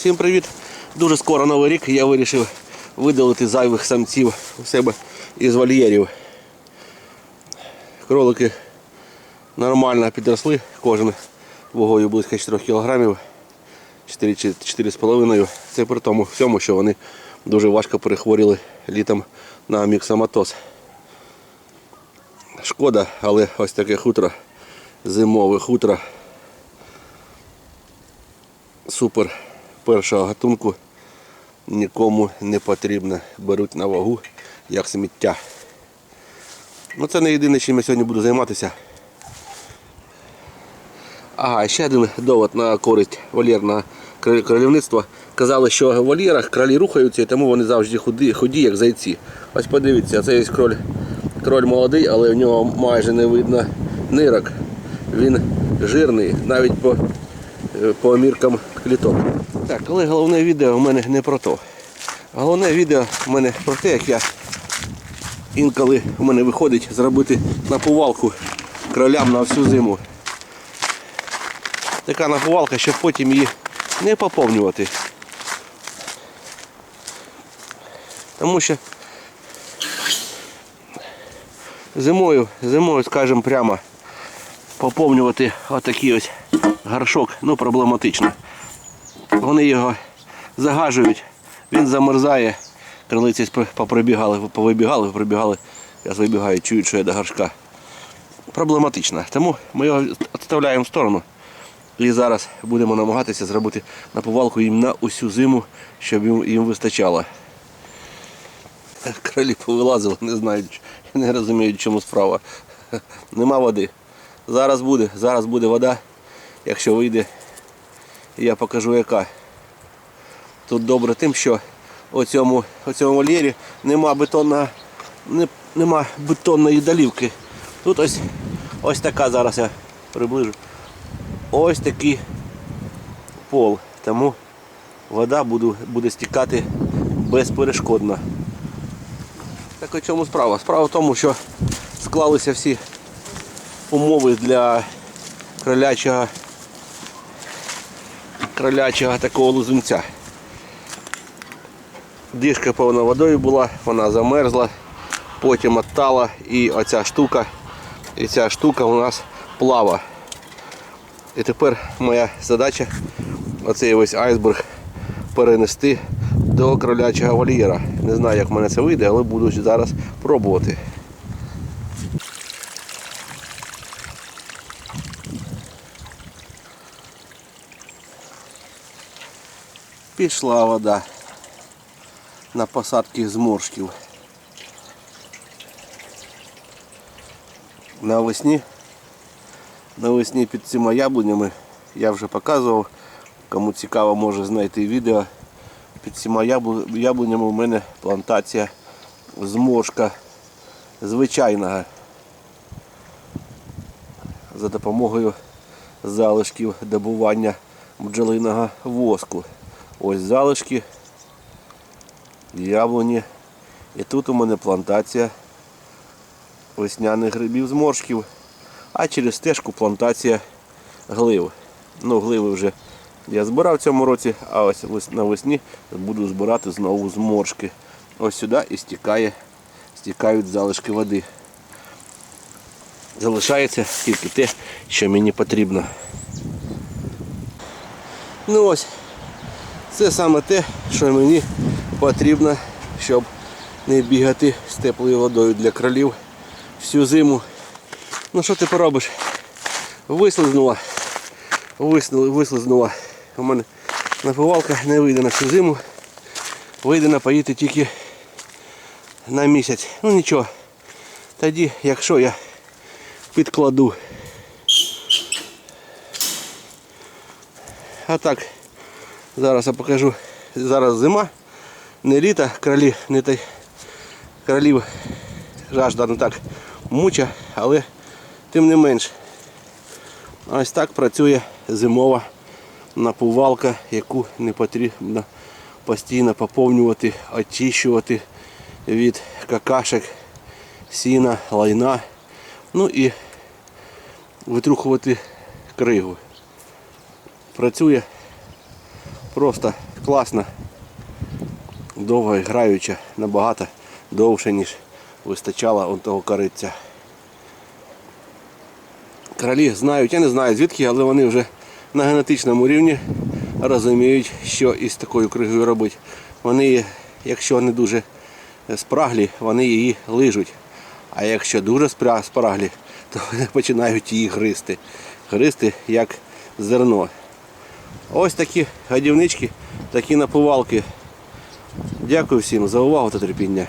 Всім привіт! Дуже скоро новий рік я вирішив видалити зайвих самців у себе із вольєрів. Кролики нормально підросли, кожен вагою близько 4 кг, 4 чи 4,5 Це при тому всьому, що вони дуже важко перехворіли літом на міксоматоз. Шкода, але ось таке хутро, зимове хутро. Супер першого гатунку нікому не потрібно. Беруть на вагу як сміття. Ну це не єдине, чим я сьогодні буду займатися. Ага, ще один довод на користь вольєрного кролівництва. Казали, що в вольєрах кролі рухаються і тому вони завжди худі, худі як зайці. Ось подивіться, це є кроль, кроль молодий, але в нього майже не видно нирок. Він жирний, навіть по, по міркам кліток. Так, але головне відео в мене не про то. Головне відео в мене про те, як я інколи в мене виходить зробити наповалку кролям на всю зиму. Така наповалка, щоб потім її не поповнювати. Тому що зимою, зимою, скажімо прямо, поповнювати отакий ось горшок, ну проблематично. Вони його загажують, він замерзає, крилиці поприбігали, повибігали, прибігали, зараз вибігають, чують, що я до горшка. Проблематично. Тому ми його відставляємо в сторону. І зараз будемо намагатися зробити наповалку їм на усю зиму, щоб їм, вистачало. Кролі повилазили, не знають, не розуміють, чому справа. Нема води. Зараз буде, зараз буде вода. Якщо вийде, я покажу яка. Тут добре тим, що у цьому, у цьому вольєрі нема бетонна, не, нема бетонної долівки. Тут ось, ось така зараз я приближу. Ось такий пол. Тому вода буде, буде стікати безперешкодно. Так у чому справа? Справа в тому, що склалися всі умови для кролячого, кролячого такого лузунця. Діжка повна водою була, вона замерзла, потім оттала і оця штука, і ця штука у нас плава. І тепер моя задача оцей весь айсберг перенести до кролячого вольєра. Не знаю, як в мене це вийде, але буду зараз пробувати. Пішла вода на посадки зморшків. Навесні навесні під цими яблунями я вже показував. Кому цікаво може знайти відео. Під цими яблунями у мене плантація зморшка звичайного за допомогою залишків добування бджолиного воску. Ось залишки яблуні. І тут у мене плантація весняних грибів зморшків а через стежку плантація глив. Ну, гливи вже я збирав в цьому році, а ось навесні буду збирати знову зморшки. Ось сюди і стікає, стікають залишки води. Залишається тільки те, що мені потрібно. Ну ось, це саме те, що мені потрібно, щоб не бігати з теплою водою для кролів всю зиму. Ну що ти поробиш? Вислизнула. Вислизнула. У мене напивалка не вийде на всю зиму. Вийде напоїти тільки на місяць. Ну нічого. Тоді, якщо я підкладу. А так, зараз я покажу. Зараз зима, не літо, кролі не та кролів жажда не так муча, але тим не менш. Ось так працює зимова напувалка, яку не потрібно постійно поповнювати, очищувати від какашек, сіна, лайна, ну і витрухувати кригу. Працює просто класна, довго граюча, набагато довше, ніж вистачало он того кориця. Кралі знають, я не знаю звідки, але вони вже на генетичному рівні розуміють, що із такою кригою робити. Вони, якщо не дуже спраглі, вони її лижуть. А якщо дуже спраглі, то вони починають її гризти. Гризти як зерно. Ось такі гадівнички, такі напувалки. Дякую всім за увагу та терпіння.